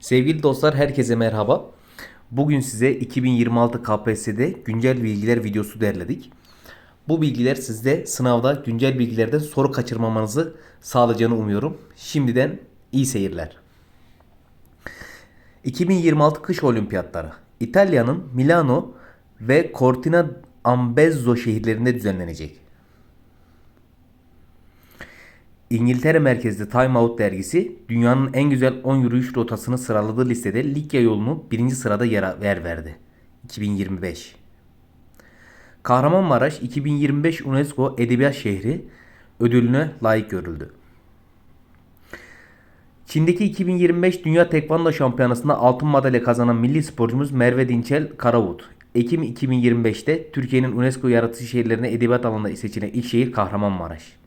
Sevgili dostlar herkese merhaba. Bugün size 2026 KPSS'de güncel bilgiler videosu derledik. Bu bilgiler sizde sınavda güncel bilgilerden soru kaçırmamanızı sağlayacağını umuyorum. Şimdiden iyi seyirler. 2026 kış olimpiyatları İtalya'nın Milano ve Cortina Ampezzo şehirlerinde düzenlenecek. İngiltere merkezli Time Out dergisi dünyanın en güzel 10 yürüyüş rotasını sıraladığı listede Likya yolunu birinci sırada yer, yer verdi. 2025. Kahramanmaraş 2025 UNESCO Edebiyat Şehri ödülüne layık görüldü. Çin'deki 2025 Dünya Tekvando Şampiyonası'nda altın madalya kazanan milli sporcumuz Merve Dinçel Karavut. Ekim 2025'te Türkiye'nin UNESCO yaratıcı şehirlerine edebiyat alanında seçilen ilk şehir Kahramanmaraş.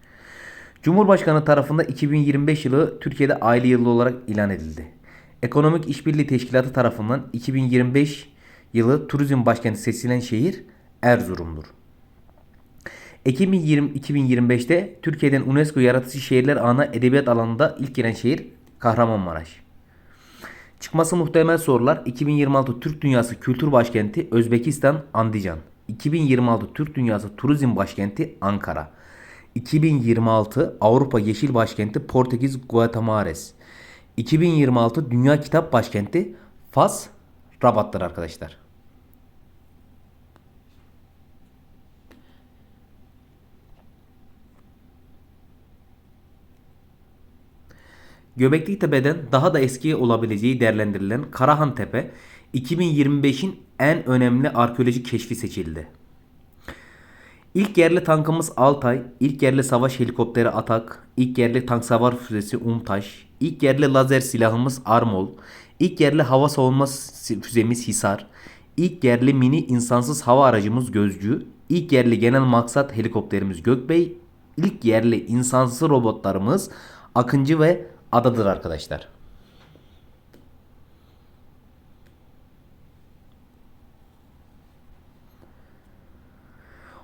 Cumhurbaşkanı tarafından 2025 yılı Türkiye'de aile yılı olarak ilan edildi. Ekonomik İşbirliği Teşkilatı tarafından 2025 yılı turizm başkenti seçilen şehir Erzurum'dur. Ekim 20, 2025'te Türkiye'den UNESCO Yaratıcı Şehirler Ağına edebiyat alanında ilk giren şehir Kahramanmaraş. Çıkması muhtemel sorular 2026 Türk Dünyası Kültür Başkenti Özbekistan Andijan. 2026 Türk Dünyası Turizm Başkenti Ankara. 2026 Avrupa Yeşil Başkenti Portekiz Guatamares. 2026 Dünya Kitap Başkenti Fas Rabat'tır arkadaşlar. Göbekli Tepe'den daha da eski olabileceği değerlendirilen Karahan Tepe 2025'in en önemli arkeolojik keşfi seçildi. İlk yerli tankımız Altay, ilk yerli savaş helikopteri Atak, ilk yerli tank savar füzesi Umtaş, ilk yerli lazer silahımız Armol, ilk yerli hava savunma füzemiz Hisar, ilk yerli mini insansız hava aracımız Gözcü, ilk yerli genel maksat helikopterimiz Gökbey, ilk yerli insansız robotlarımız Akıncı ve Adadır arkadaşlar.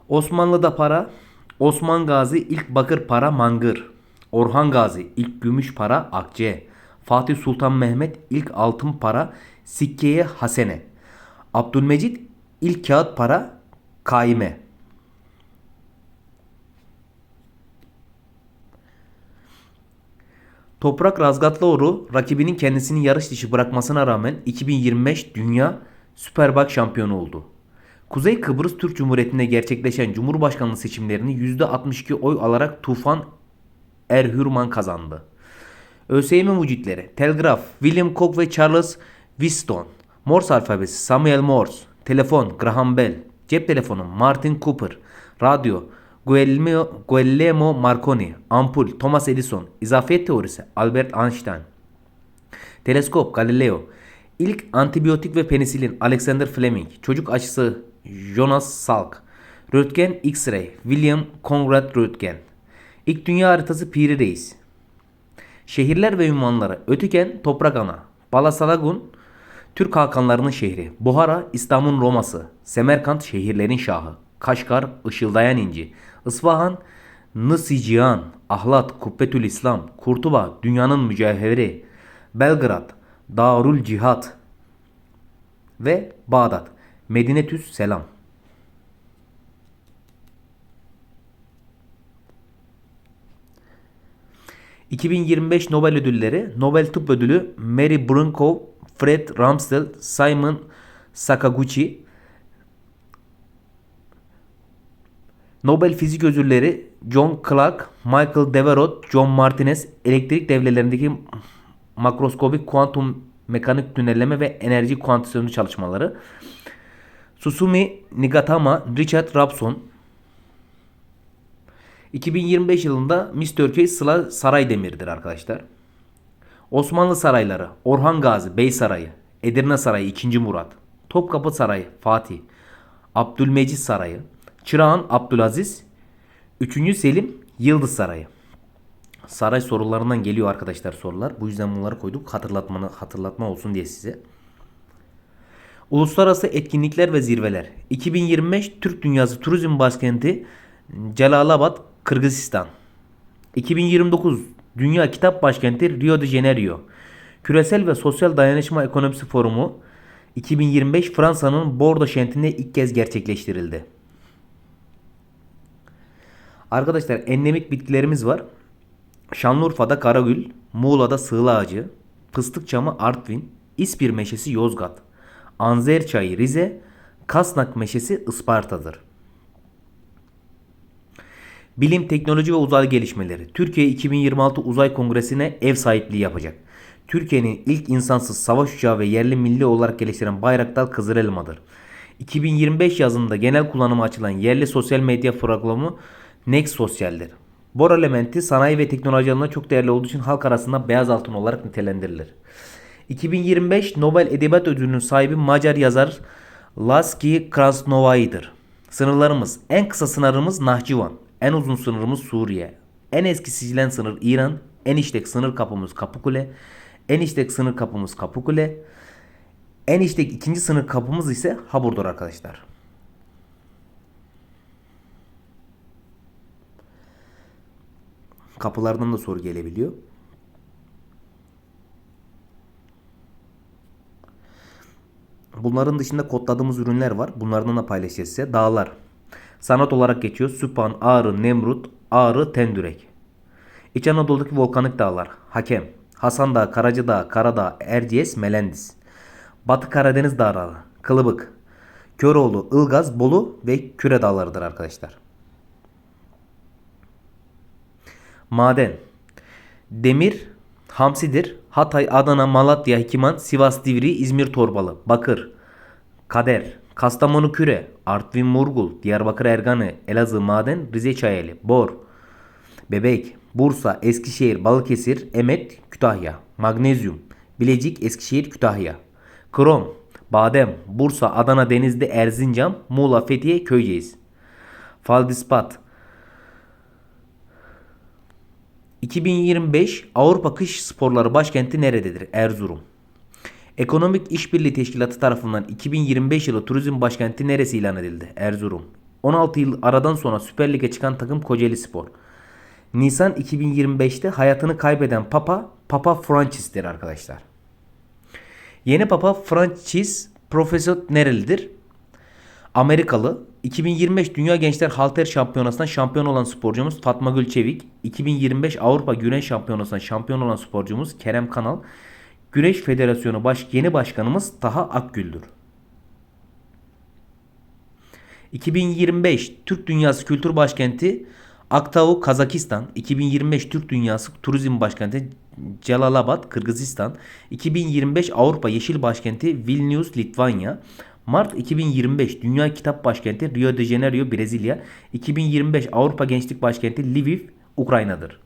Osmanlı'da para, Osman Gazi ilk bakır para mangır, Orhan Gazi ilk gümüş para akçe, Fatih Sultan Mehmet ilk altın para sikkeye hasene, Abdülmecit ilk kağıt para kaime. Toprak Razgatlıoğlu rakibinin kendisini yarış dışı bırakmasına rağmen 2025 Dünya Superbike şampiyonu oldu. Kuzey Kıbrıs Türk Cumhuriyeti'nde gerçekleşen Cumhurbaşkanlığı seçimlerini %62 oy alarak Tufan Erhürman kazandı. ÖSYM mucitleri Telgraf, William Cook ve Charles Whiston, Morse alfabesi Samuel Morse, telefon Graham Bell, cep telefonu Martin Cooper, radyo Guglielmo, Guglielmo Marconi, ampul Thomas Edison, izafiyet teorisi Albert Einstein, teleskop Galileo, ilk antibiyotik ve penisilin Alexander Fleming, çocuk aşısı Jonas Salk, Röntgen X-ray. William Conrad Röntgen, ilk dünya haritası Piri Reis, şehirler ve ünvanları Ötüken Toprak Ana, Balasalagun Türk Hakanlarının şehri, Buhara İstanbul'un Roması, Semerkant şehirlerin şahı, Kaşgar Işıldayan İnci, Isfahan Nısicihan, Ahlat Kubbetül İslam, Kurtuba Dünyanın Mücevheri, Belgrad Darul Cihat ve Bağdat Medinetüs Selam. ...2025 Nobel ödülleri... ...Nobel Tıp Ödülü... ...Mary Brunkow... ...Fred Ramsdell... ...Simon Sakaguchi... Nobel Fizik Ödülleri John Clark, Michael Devereux, John Martinez elektrik devrelerindeki makroskobik kuantum mekanik tünelleme ve enerji kuantizasyonu çalışmaları. Susumi Nigatama, Richard Rabson. 2025 yılında Miss Turkey Sıla Saraydemir'dir arkadaşlar. Osmanlı sarayları Orhan Gazi Bey Sarayı, Edirne Sarayı 2. Murat, Topkapı Sarayı Fatih, Abdülmecit Sarayı, Çırağan Abdülaziz, 3. Selim Yıldız Sarayı. Saray sorularından geliyor arkadaşlar sorular. Bu yüzden bunları koyduk. Hatırlatmanı hatırlatma olsun diye size. Uluslararası etkinlikler ve zirveler. 2025 Türk Dünyası Turizm Başkenti Celalabad, Kırgızistan. 2029 Dünya Kitap Başkenti Rio de Janeiro. Küresel ve Sosyal Dayanışma Ekonomisi Forumu 2025 Fransa'nın Bordeaux kentinde ilk kez gerçekleştirildi. Arkadaşlar endemik bitkilerimiz var. Şanlıurfa'da Karagül, Muğla'da Sığla Ağacı, Fıstık Çamı Artvin, İspir Meşesi Yozgat, Anzer Çayı Rize, Kasnak Meşesi Isparta'dır. Bilim, teknoloji ve uzay gelişmeleri. Türkiye 2026 Uzay Kongresi'ne ev sahipliği yapacak. Türkiye'nin ilk insansız savaş uçağı ve yerli milli olarak geliştiren Bayraktar Kızılelma'dır. 2025 yazında genel kullanıma açılan yerli sosyal medya programı Next Sosyal'dir. Bor elementi sanayi ve teknoloji alanında çok değerli olduğu için halk arasında beyaz altın olarak nitelendirilir. 2025 Nobel Edebiyat Ödülü'nün sahibi Macar yazar Laszlo Krasnova'yıdır. Sınırlarımız en kısa sınırımız Nahçıvan, en uzun sınırımız Suriye, en eski sicilen sınır İran, en işlek sınır kapımız Kapıkule, en işlek sınır kapımız Kapıkule, en işlek ikinci sınır kapımız ise Habur'dur arkadaşlar. Kapılardan da soru gelebiliyor. Bunların dışında kodladığımız ürünler var. Bunlardan da paylaşacağız size. Dağlar. Sanat olarak geçiyor. Süphan, Ağrı, Nemrut, Ağrı, Tendürek. İç Anadolu'daki volkanik dağlar. Hakem. Hasan Dağı, Karacadağ, Karadağ, Erciyes, Melendis. Batı Karadeniz dağları. Kılıbık. Köroğlu, Ilgaz, Bolu ve Küre dağlarıdır arkadaşlar. Maden. Demir, Hamsidir. Hatay, Adana, Malatya, Hikiman, Sivas, Divri, İzmir, Torbalı. Bakır. Kader. Kastamonu, Küre. Artvin, Murgul. Diyarbakır, Erganı. Elazığ, Maden. Rize, Çayeli. Bor. Bebek. Bursa, Eskişehir, Balıkesir, Emet, Kütahya. Magnezyum. Bilecik, Eskişehir, Kütahya. Krom. Badem. Bursa, Adana, Denizli, Erzincan, Muğla, Fethiye, Köyceğiz. Faldispat. 2025 Avrupa Kış Sporları Başkenti nerededir? Erzurum. Ekonomik İşbirliği Teşkilatı tarafından 2025 yılı turizm başkenti neresi ilan edildi? Erzurum. 16 yıl aradan sonra Süper Lig'e çıkan takım Kocaeli Spor. Nisan 2025'te hayatını kaybeden Papa, Papa Francis'tir arkadaşlar. Yeni Papa Francis Profesör nerelidir? Amerikalı. 2025 Dünya Gençler Halter Şampiyonası'nda şampiyon olan sporcumuz Fatma Gül Çevik. 2025 Avrupa Güreş Şampiyonası'nda şampiyon olan sporcumuz Kerem Kanal. Güreş Federasyonu baş, yeni başkanımız Taha Akgül'dür. 2025 Türk Dünyası Kültür Başkenti Aktau Kazakistan, 2025 Türk Dünyası Turizm Başkenti Celalabad Kırgızistan, 2025 Avrupa Yeşil Başkenti Vilnius Litvanya, Mart 2025 Dünya Kitap Başkenti Rio de Janeiro Brezilya, 2025 Avrupa Gençlik Başkenti Lviv Ukrayna'dır.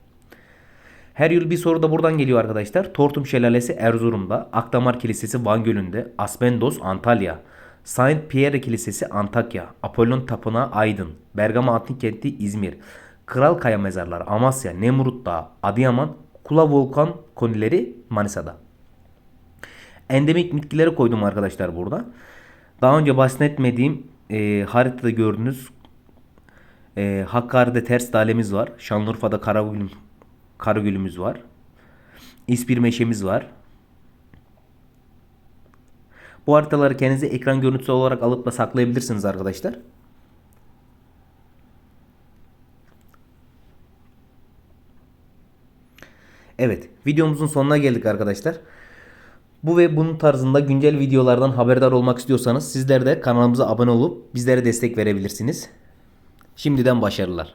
Her yıl bir soru da buradan geliyor arkadaşlar. Tortum Şelalesi Erzurum'da, Akdamar Kilisesi Van Gölü'nde, Aspendos Antalya, Saint Pierre Kilisesi Antakya, Apollon Tapınağı Aydın, Bergama Antik Kenti İzmir, Kral Kaya Mezarları Amasya, Nemrut Dağı, Adıyaman, Kula Volkan konileri Manisa'da. Endemik bitkileri koydum arkadaşlar burada. Daha önce bahsetmediğim e, haritada gördüğünüz e, Hakkari'de ters dalemiz var. Şanlıurfa'da Karagül, Karagül'ümüz var. İspir meşemiz var. Bu haritaları kendinize ekran görüntüsü olarak alıp da saklayabilirsiniz arkadaşlar. Evet, videomuzun sonuna geldik arkadaşlar. Bu ve bunun tarzında güncel videolardan haberdar olmak istiyorsanız sizler de kanalımıza abone olup bizlere destek verebilirsiniz. Şimdiden başarılar.